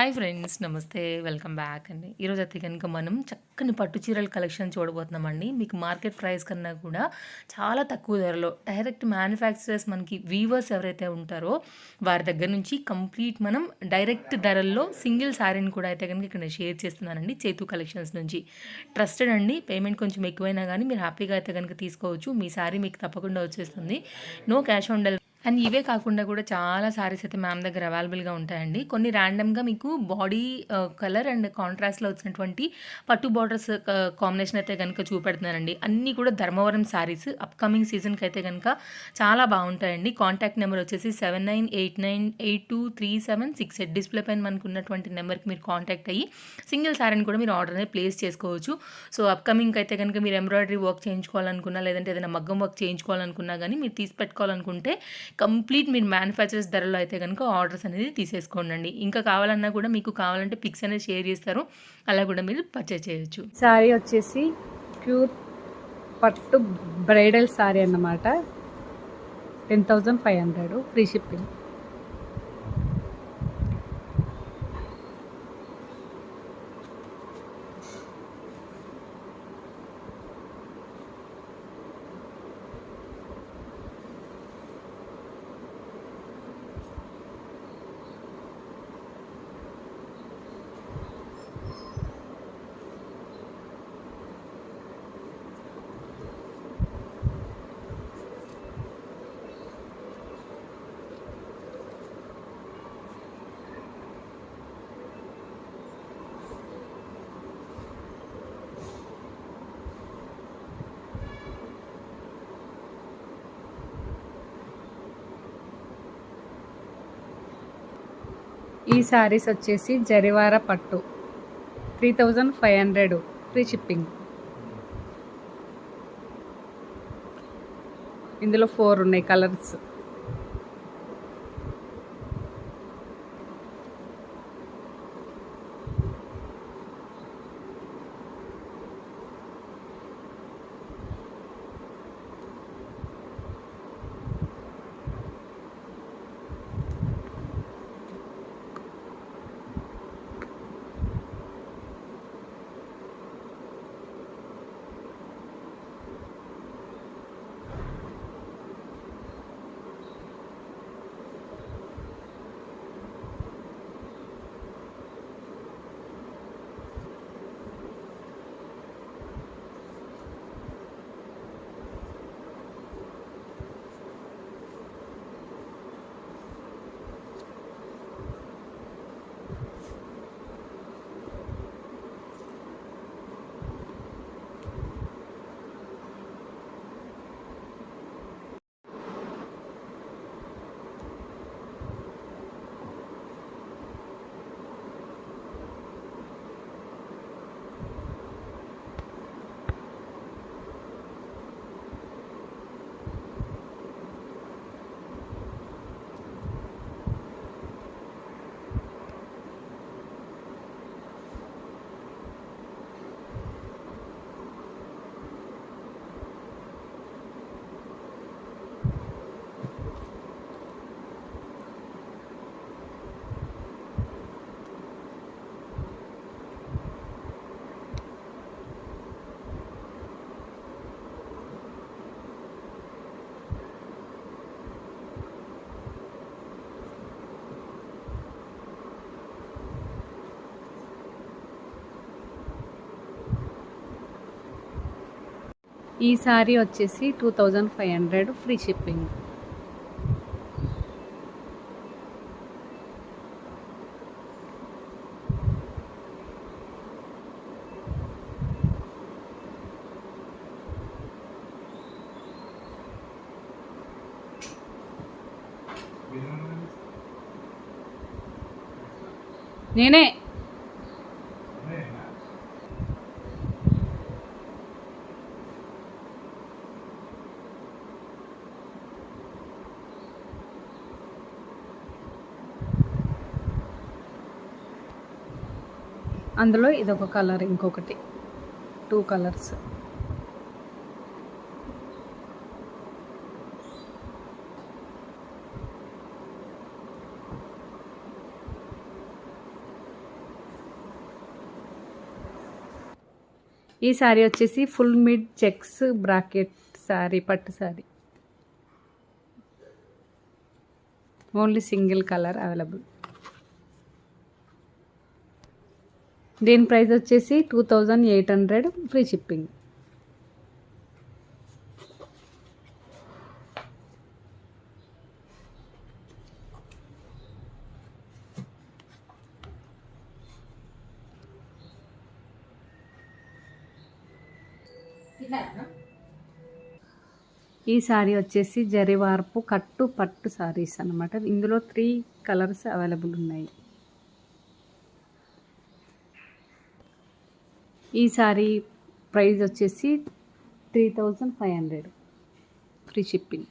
Hi friends నమస్తే welcome back అండి. ఈరోజు అయితే కనుక మనం చక్కని పట్టు చీరల కలెక్షన్ చూడబోతున్నామండి మీకు మార్కెట్ ప్రైస్ కన్నా కూడా చాలా తక్కువ ధరలో డైరెక్ట్ మ్యానుఫ్యాక్చరర్స్ మనకి వీవర్స్ ఎవరైతే ఉంటారో వారి దగ్గర నుంచి కంప్లీట్ మనం డైరెక్ట్ ధరల్లో సింగిల్ శారీని కూడా అయితే కనుక ఇక్కడ షేర్ చేస్తున్నానండి చేతు కలెక్షన్స్ నుంచి. ట్రస్టెడ్ అండి పేమెంట్ కొంచెం ఎక్కువైనా కానీ మీరు హ్యాపీగా అయితే కనుక తీసుకోవచ్చు. మీ శారీ మీకు తప్పకుండా వచ్చేస్తుంది. No cash on delivery and ఇవే కాకుండా కూడా చాలా సారీస్ అయితే మ్యామ్ దగ్గర అవైలబుల్గా ఉంటాయండి. కొన్ని ర్యాండమ్గా మీకు బాడీ కలర్ అండ్ కాంట్రాస్ట్లో వచ్చినటువంటి పట్టు బార్డర్స్ కాంబినేషన్ అయితే కనుక చూపెడుతున్నానండి. అన్నీ కూడా ధర్మవరం సారీస్ అప్కమింగ్ సీజన్కి అయితే కనుక చాలా బాగుంటాయండి. కాంటాక్ట్ నెంబర్ వచ్చేసి seven nine eight nine eight two three seven six eight. Display పైన మనకు ఉన్నటువంటి నెంబర్కి మీరు కాంటాక్ట్ అయ్యి సింగిల్ సారీని కూడా మీరు ఆర్డర్ అనేది ప్లేస్ చేసుకోవచ్చు. సో అప్కమింగ్ అయితే కనుక మీరు ఎంబ్రాయిడరీ వర్క్ చేయించుకోవాలనుకున్నా లేదంటే ఏదైనా మగ్గం వర్క్ చేయించుకోవాలనుకున్నా కానీ మీరు తీసి పెట్టుకోవాలనుకుంటే కంప్లీట్ మీరు మ్యానుఫ్యాక్చరర్స్ ధరలో అయితే కనుక ఆర్డర్స్ అనేది తీసేసుకోండి ఇంకా కావాలన్నా కూడా మీకు కావాలంటే పిక్స్ అనేది షేర్ చేస్తారు. అలా కూడా మీరు పర్చేస్ చేయొచ్చు. శారీ వచ్చేసి ప్యూర్ పట్టు బ్రైడల్ శారీ అన్నమాట. Ten thousand five hundred free shipping. ఈ శారీస్ వచ్చేసి జరివార పట్టు. Three thousand five hundred. Free shipping. ఇందులో ఫోర్ ఉన్నాయి కలర్స్. ఈ సారీ వచ్చేసి two thousand five hundred free shipping. నేనే అందులో ఇదొక కలర్ ఇంకొకటి. టూ కలర్స్ ఈ శారీ వచ్చేసి full mid checks bracket sari పట్టు sari only single colour available దీని ప్రైస్ వచ్చేసి two thousand eight hundred free shipping. ఈ శారీ వచ్చేసి జరివార్పు కట్టు పట్టు శారీస్ అన్నమాట. ఇందులో త్రీ కలర్స్ అవైలబుల్ ఉన్నాయి. ఈ ప్రైజ్ ప్రైస్ వచ్చేసి three thousand five hundred. Free shipping.